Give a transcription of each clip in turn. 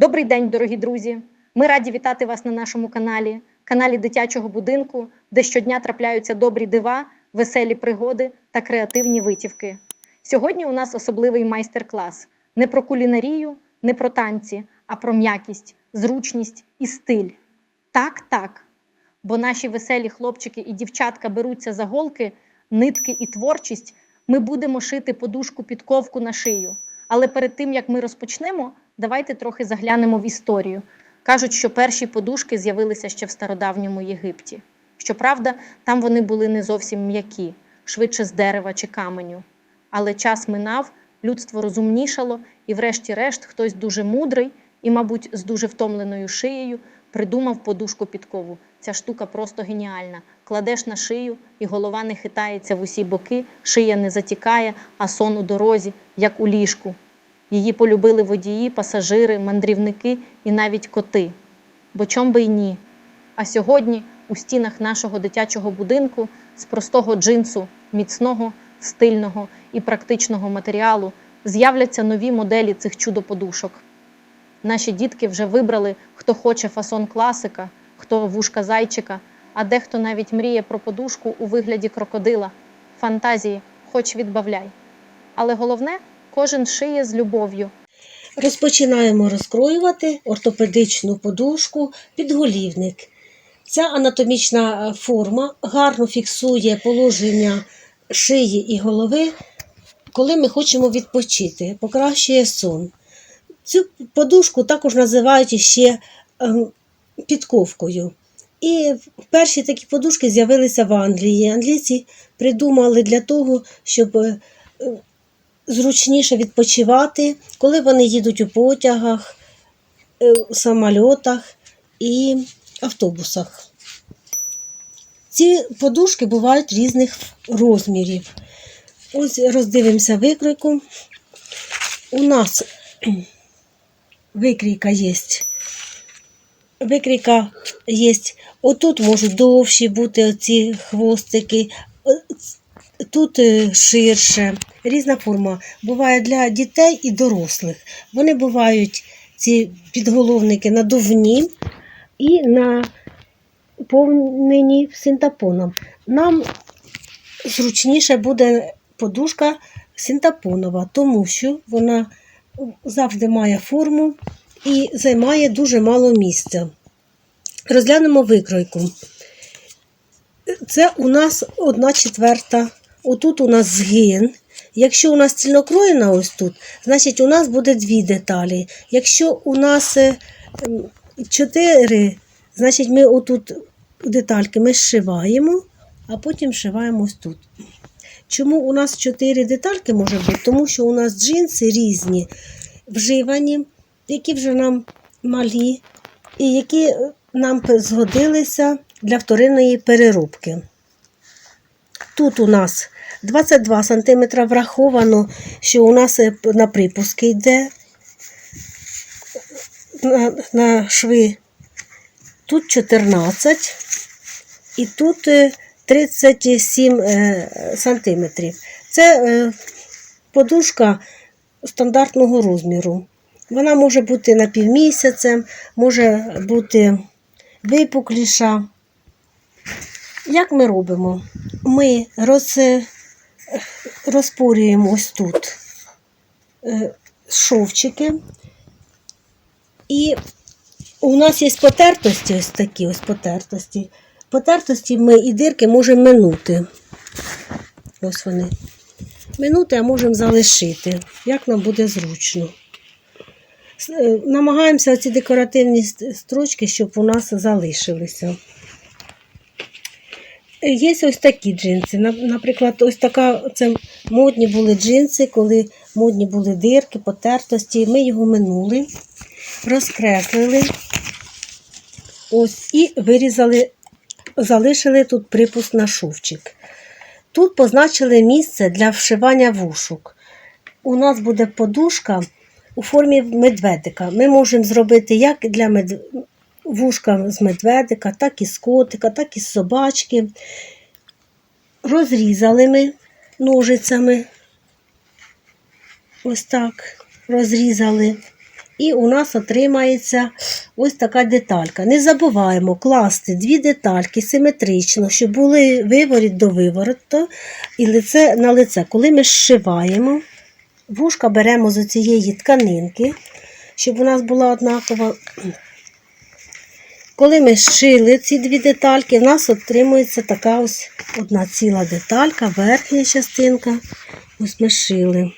Добрий день, дорогі друзі! Ми раді вітати вас на нашому каналі, каналі дитячого будинку, де щодня трапляються добрі дива, веселі пригоди та креативні витівки. Сьогодні у нас особливий майстер-клас не про кулінарію, не про танці, а про м'якість, зручність і стиль. Так, так. Бо наші веселі хлопчики і дівчатка беруться за голки, нитки і творчість. Ми будемо шити подушку підковку на шию. Але перед тим як ми розпочнемо, давайте трохи заглянемо в історію. Кажуть, що перші подушки з'явилися ще в стародавньому Єгипті. Щоправда, там вони були не зовсім м'які, швидше з дерева чи каменю. Але час минав, людство розумнішало, і, врешті-решт, хтось дуже мудрий і, мабуть, з дуже втомленою шиєю придумав подушку підкову. Ця штука просто геніальна. Кладеш на шию, і голова не хитається в усі боки, шия не затікає, а сон у дорозі, як у ліжку. Її полюбили водії, пасажири, мандрівники і навіть коти. Бо чом би й ні. А сьогодні у стінах нашого дитячого будинку з простого джинсу, міцного, стильного і практичного матеріалу з'являться нові моделі цих чудо-подушок. Наші дітки вже вибрали, хто хоче фасон класика, хто вушка зайчика, а дехто навіть мріє про подушку у вигляді крокодила. Фантазії, хоч відбавляй. Але головне, кожен шиє з любов'ю. Розпочинаємо розкроювати ортопедичну подушку підголівник. Ця анатомічна е, форма гарно фіксує положення шиї і голови, коли ми хочемо відпочити, покращує сон. Цю подушку також називають ще ем, підковкою. І перші такі подушки з'явилися в Англії. Англійці придумали для того, щоб е, зручніше відпочивати, коли вони їдуть у потягах, е, у самольотах і автобусах. Ці подушки бувають різних розмірів. Ось роздивимося викройку. У нас викрійка є. Викрійка є. Отут можуть довші бути оці хвостики, тут е, ширше, різна форма. Буває для дітей і дорослих. Вони бувають ці підголовники надувні і наповнені синтапоном. Нам зручніше буде подушка синтапонова, тому що вона завжди має форму і займає дуже мало місця. Розглянемо викройку. Це у нас одна четверта. Отут у нас згин. Якщо у нас цільнокроєна ось тут, значить у нас буде дві деталі. Якщо у нас е, чотири, значить ми отут детальки ми зшиваємо, а потім зшиваємо ось тут. Чому у нас чотири детальки може бути? Тому що у нас джинси різні, вживані, які вже нам малі, і які нам згодилися для вторинної переробки. Тут у нас 22 см враховано, що у нас е, на припуски йде на, на шви. Тут 14 і тут е, 37 е, сантиметрів. Це е, подушка стандартного розміру. Вона може бути на півмісяцем, може бути випукліша. Як ми робимо? Ми роз, розпорюємо ось тут е, шовчики. І у нас є потертості, ось такі ось потертості. Потертості ми і дирки можемо минути. Ось вони. Минути, а можемо залишити, як нам буде зручно. Е, Намагаємося ці декоративні строчки, щоб у нас залишилися. Є ось такі джинси. Наприклад, ось така це модні були джинси, коли модні були дирки, потертості. Ми його минули, розкреслили ось і вирізали, залишили тут припуск на шовчик. Тут позначили місце для вшивання вушок. У нас буде подушка у формі медведика. Ми можемо зробити як для мед... вушка з медведика, так і з котика, так і з собачки. Розрізали ми ножицями. Ось так розрізали. і у нас отримається ось така деталька. Не забуваємо класти дві детальки симетрично, щоб були виворіт до вивороту і лице на лице. Коли ми зшиваємо, вушка беремо з цієї тканинки, щоб у нас була однакова. Коли ми зшили ці дві детальки, в нас отримується така ось одна ціла деталька, верхня частинка. Ось ми шили.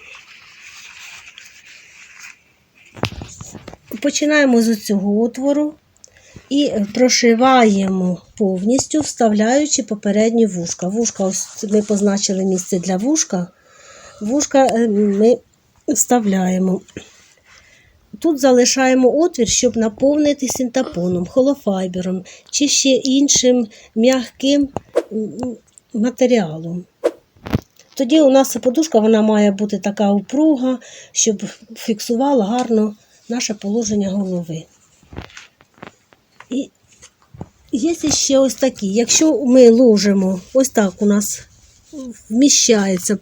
Починаємо з цього отвору і прошиваємо повністю, вставляючи попередні вушка. Вушка, ось ми позначили місце для вушка. Вушка е, ми вставляємо. Тут залишаємо отвір, щоб наповнити синтапоном, холофайбером чи ще іншим м'яким матеріалом. Тоді у нас подушка вона має бути така упруга, щоб фіксувала гарно наше положення голови. І є ще ось такі. Якщо ми ложимо, ось так у нас вміщається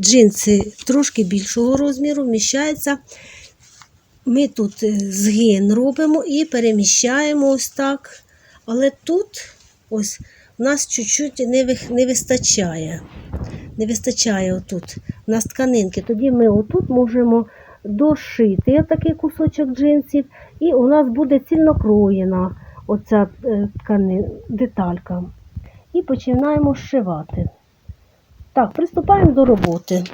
джинси трошки більшого розміру, вміщається. Ми тут е, згин робимо і переміщаємо ось так. Але тут ось у нас чуть-чуть не, не вистачає. Не вистачає отут. У нас тканинки. Тоді ми отут можемо дошити такий кусочок джинсів, і у нас буде цільнокроєна оця е, ткани, деталька. І починаємо зшивати. Так, приступаємо до роботи.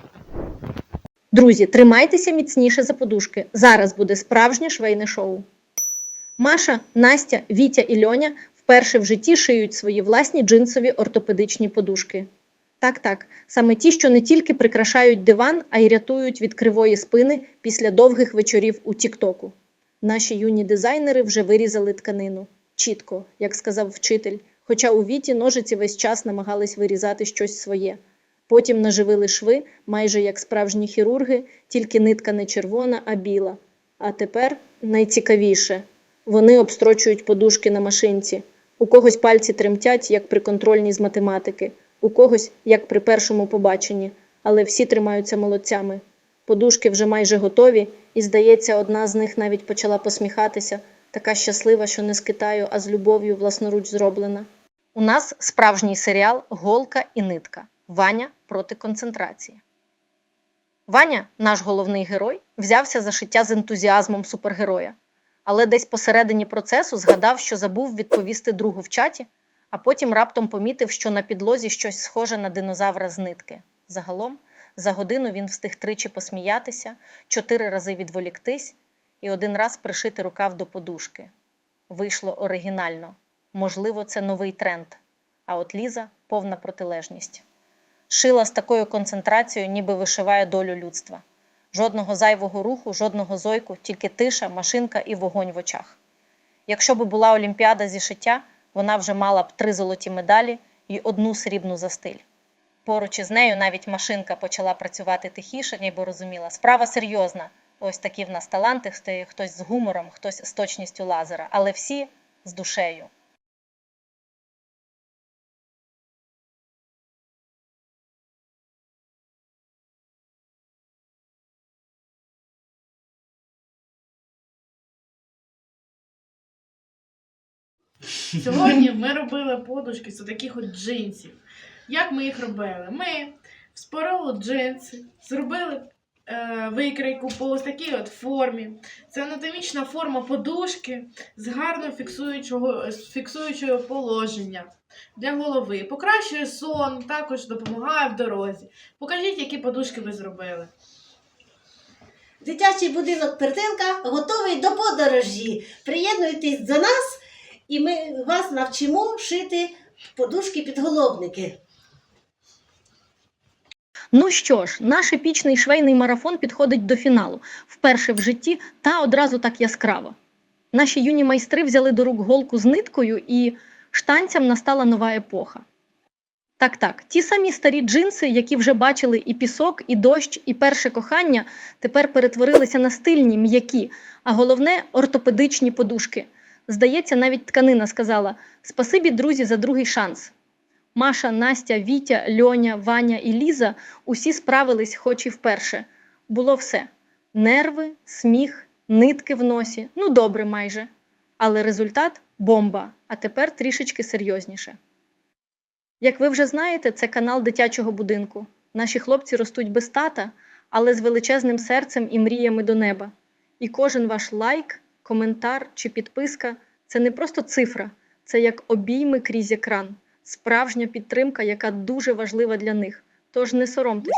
Друзі, тримайтеся міцніше за подушки. Зараз буде справжнє швейне шоу. Маша, Настя, Вітя і Льоня вперше в житті шиють свої власні джинсові ортопедичні подушки. Так, так, саме ті, що не тільки прикрашають диван, а й рятують від кривої спини після довгих вечорів у Тіктоку. Наші юні дизайнери вже вирізали тканину. Чітко, як сказав вчитель, хоча у Віті ножиці весь час намагались вирізати щось своє. Потім наживили шви, майже як справжні хірурги, тільки нитка не червона, а біла. А тепер найцікавіше вони обстрочують подушки на машинці. У когось пальці тремтять, як при контрольній з математики, у когось, як при першому побаченні, але всі тримаються молодцями. Подушки вже майже готові, і, здається, одна з них навіть почала посміхатися, така щаслива, що не з Китаю, а з любов'ю власноруч зроблена. У нас справжній серіал Голка і нитка. Ваня проти концентрації. Ваня, наш головний герой, взявся за шиття з ентузіазмом супергероя, але десь посередині процесу згадав, що забув відповісти другу в чаті, а потім раптом помітив, що на підлозі щось схоже на динозавра з нитки. Загалом, за годину він встиг тричі посміятися, чотири рази відволіктись і один раз пришити рукав до подушки. Вийшло оригінально. Можливо, це новий тренд. А от Ліза повна протилежність. Шила з такою концентрацією, ніби вишиває долю людства. Жодного зайвого руху, жодного зойку, тільки тиша, машинка і вогонь в очах. Якщо б була олімпіада зі шиття, вона вже мала б три золоті медалі і одну срібну за стиль. Поруч із нею навіть машинка почала працювати тихіше, ніби розуміла. Справа серйозна. Ось такі в нас таланти, хто- хтось з гумором, хтось з точністю лазера, але всі з душею. Сьогодні ми робили подушки з таких от джинсів. Як ми їх робили? Ми вспороли джинси, зробили е, викрійку по ось такій от формі. Це анатомічна форма подушки з гарно фіксуючого, з фіксуючого положення для голови. Покращує сон, також допомагає в дорозі. Покажіть, які подушки ви зробили. Дитячий будинок Пертинка готовий до подорожі. Приєднуйтесь до нас, і ми вас навчимо шити подушки-підголовники. Ну що ж, наш епічний швейний марафон підходить до фіналу, вперше в житті та одразу так яскраво. Наші юні майстри взяли до рук голку з ниткою, і штанцям настала нова епоха. Так, так, ті самі старі джинси, які вже бачили і пісок, і дощ, і перше кохання, тепер перетворилися на стильні, м'які, а головне ортопедичні подушки. Здається, навіть тканина сказала: Спасибі, друзі, за другий шанс. Маша, Настя, Вітя, Льоня, Ваня і Ліза усі справились, хоч і вперше. Було все: нерви, сміх нитки в носі, ну добре майже. Але результат бомба. А тепер трішечки серйозніше. Як ви вже знаєте, це канал дитячого будинку. Наші хлопці ростуть без тата, але з величезним серцем і мріями до неба. І кожен ваш лайк, коментар чи підписка це не просто цифра, це як обійми крізь екран, справжня підтримка, яка дуже важлива для них. Тож не соромтесь,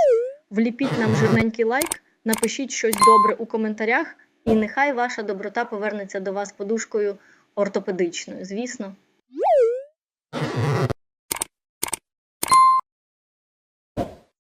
вліпіть нам жирненький лайк, напишіть щось добре у коментарях, і нехай ваша доброта повернеться до вас подушкою ортопедичною, звісно.